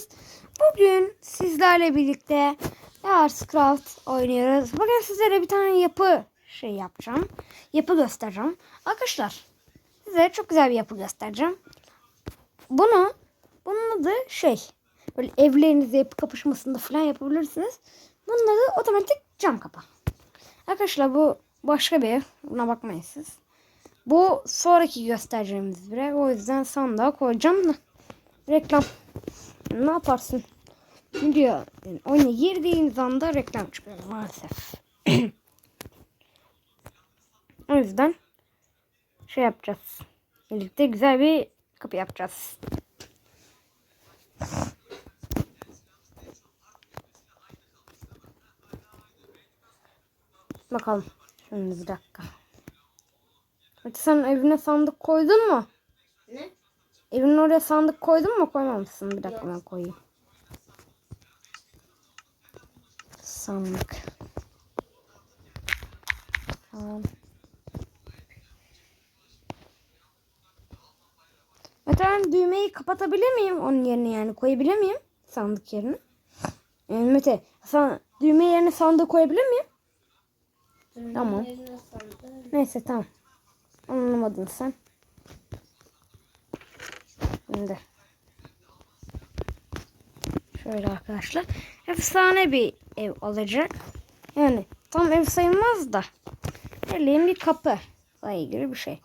geldiniz. Bugün sizlerle birlikte Earthcraft oynuyoruz. Bugün sizlere bir tane yapı şey yapacağım. Yapı göstereceğim. Arkadaşlar size çok güzel bir yapı göstereceğim. Bunu bunun adı şey böyle evlerinizde yapı kapışmasında falan yapabilirsiniz. Bunun adı otomatik cam kapı. Arkadaşlar bu başka bir. Buna bakmayın siz. Bu sonraki göstereceğimiz bir ev. O yüzden sandığa koyacağım da. Reklam. Ne yaparsın? Video yani oyuna girdiğiniz anda reklam çıkıyor maalesef. o yüzden şey yapacağız. Birlikte güzel bir kapı yapacağız. Bakalım. Şimdi bir dakika. Hadi sen evine sandık koydun mu? Evin oraya sandık koydun mu koymamışsın? Bir dakika ben koyayım. Sandık. Tamam. Mete düğmeyi kapatabilir miyim? Onun yerine yani koyabilir miyim? Sandık yerine. Yani Mete sen düğme yerine sandığı koyabilir miyim? Tamam. Yerine sandım. Neyse tamam. Anlamadın sen. Şimdi. Şöyle arkadaşlar. Efsane bir ev olacak. Yani tam ev sayılmaz da. Eleyim bir kapı. Sayı gibi bir şey.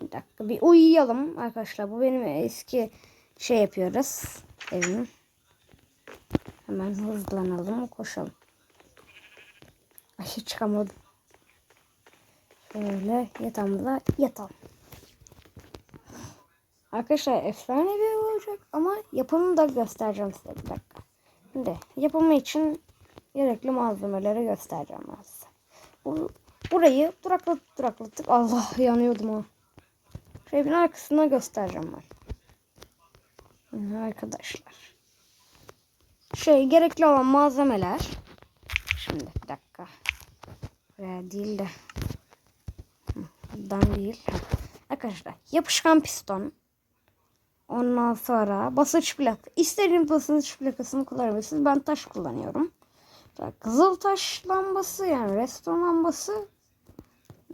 Bir dakika bir uyuyalım arkadaşlar. Bu benim eski şey yapıyoruz. Evim. Hemen hızlanalım koşalım. Ay çıkamadım. Şöyle yatağımıza yatalım. Arkadaşlar efsane bir olacak ama yapımını da göstereceğim size bir dakika. Şimdi yapımı için gerekli malzemeleri göstereceğim ben size. Bu, burayı duraklatıp duraklatıp Allah yanıyordum ha. Şu evin arkasına göstereceğim ben. Arkadaşlar. Şey gerekli olan malzemeler. Şimdi bir dakika. Buraya değil de Buradan değil. Arkadaşlar yapışkan piston. Ondan sonra basınç plak. İstediğiniz basınç plakasını kullanabilirsiniz. Ben taş kullanıyorum. Kızıl taş lambası yani restoran lambası.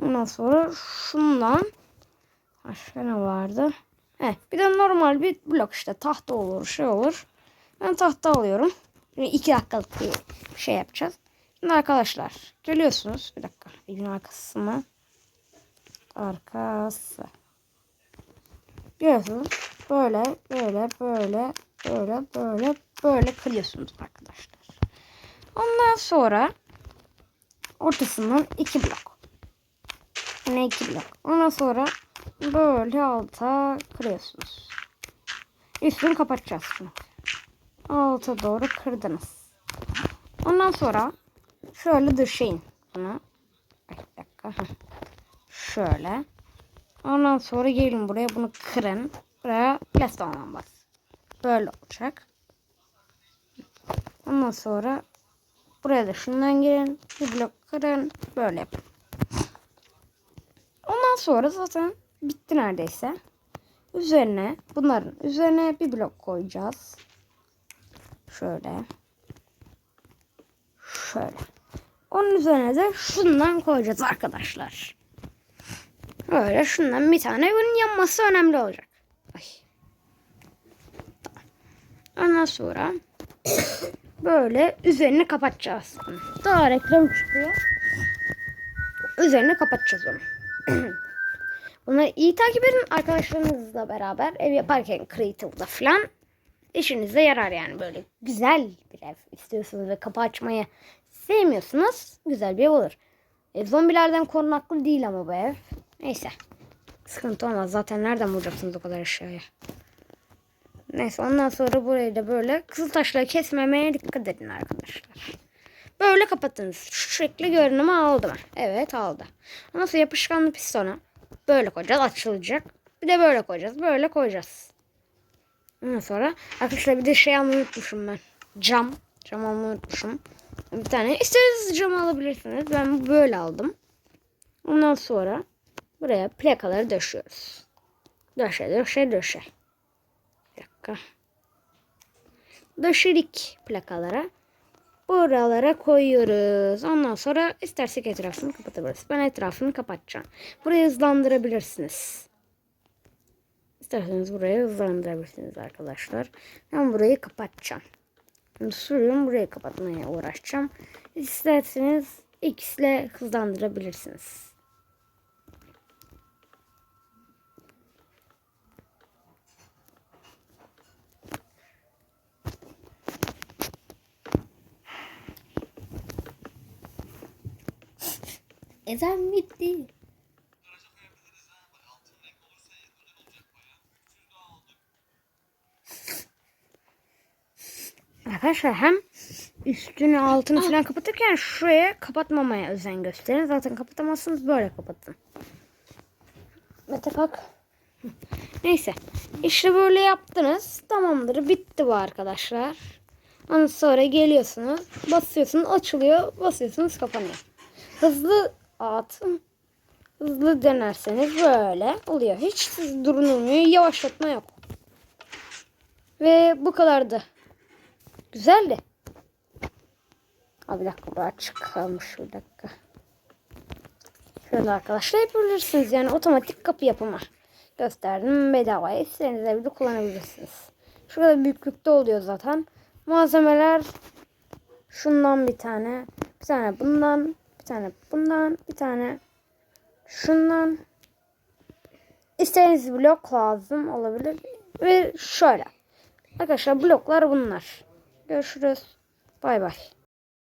Ondan sonra şundan. Başka ne vardı? He, bir de normal bir blok işte tahta olur şey olur. Ben tahta alıyorum. Şimdi iki dakikalık bir şey yapacağız. Şimdi arkadaşlar geliyorsunuz. Bir dakika. Evin arkasına arkası. Görüyorsunuz. Böyle, böyle, böyle, böyle, böyle, böyle kırıyorsunuz arkadaşlar. Ondan sonra ortasından iki blok. Yine iki blok. Ondan sonra böyle alta kırıyorsunuz. Üstünü kapatacağız şimdi. Alta doğru kırdınız. Ondan sonra şöyle döşeyin bunu. Bir dakika. Şöyle. Ondan sonra gelin buraya bunu kırın. Buraya plastik bas. Böyle olacak. Ondan sonra buraya da şundan girin. Bir blok kırın. Böyle yapın. Ondan sonra zaten bitti neredeyse. Üzerine bunların üzerine bir blok koyacağız. Şöyle. Şöyle. Onun üzerine de şundan koyacağız arkadaşlar. Böyle şundan bir tane bunun yanması önemli olacak. Ay. Tamam. Ondan sonra böyle üzerini kapatacağız. Daha reklam çıkıyor. Üzerini kapatacağız onu. Bunları iyi takip edin arkadaşlarınızla beraber ev yaparken Creative'da falan işinize yarar yani böyle güzel bir ev istiyorsunuz ve kapı açmayı sevmiyorsunuz güzel bir ev olur. E, zombilerden korunaklı değil ama bu ev. Neyse. Sıkıntı olmaz. Zaten nereden bulacaksınız o kadar eşyayı? Neyse ondan sonra burayı da böyle kızıl taşları kesmemeye dikkat edin arkadaşlar. Böyle kapatınız. Şu şekli görünümü aldı mı? Evet aldı. Ondan sonra yapışkanlı pistonu böyle koyacağız. Açılacak. Bir de böyle koyacağız. Böyle koyacağız. Ondan sonra arkadaşlar bir de şey almayı unutmuşum ben. Cam. Cam almayı unutmuşum. Bir tane. İstediğiniz cam alabilirsiniz. Ben böyle aldım. Ondan sonra buraya plakaları döşüyoruz. Döşe döşe döşe. Dakika. döşedik plakalara. Buralara koyuyoruz. Ondan sonra istersek etrafını kapatabiliriz. Ben etrafını kapatacağım. Burayı hızlandırabilirsiniz. İsterseniz burayı hızlandırabilirsiniz arkadaşlar. Ben burayı kapatacağım. Şimdi sürüyorum burayı kapatmaya uğraşacağım. İsterseniz X hızlandırabilirsiniz. Ezan bitti. Arkadaşlar hem üstünü altını falan kapatırken şuraya kapatmamaya özen gösterin. Zaten kapatamazsınız böyle kapatın. Mete. Hı. Neyse. işte böyle yaptınız. Tamamdır. Bitti bu arkadaşlar. Ondan sonra geliyorsunuz. Basıyorsunuz açılıyor. Basıyorsunuz kapanıyor. Hızlı atın. Hızlı dönerseniz böyle oluyor. Hiç durulmuyor. Yavaşlatma yok. Ve bu kadardı. Güzeldi. Abi bir dakika bu açık kalmış bir dakika. Şöyle arkadaşlar yapabilirsiniz. Yani otomatik kapı yapımı. Gösterdim bedavaya. İstediğiniz evde kullanabilirsiniz. Şurada büyüklükte oluyor zaten. Malzemeler şundan bir tane. Bir tane bundan. Tane bundan. Bir tane şundan. İstediğiniz blok lazım olabilir. Ve şöyle. Arkadaşlar bloklar bunlar. Görüşürüz. Bay bay.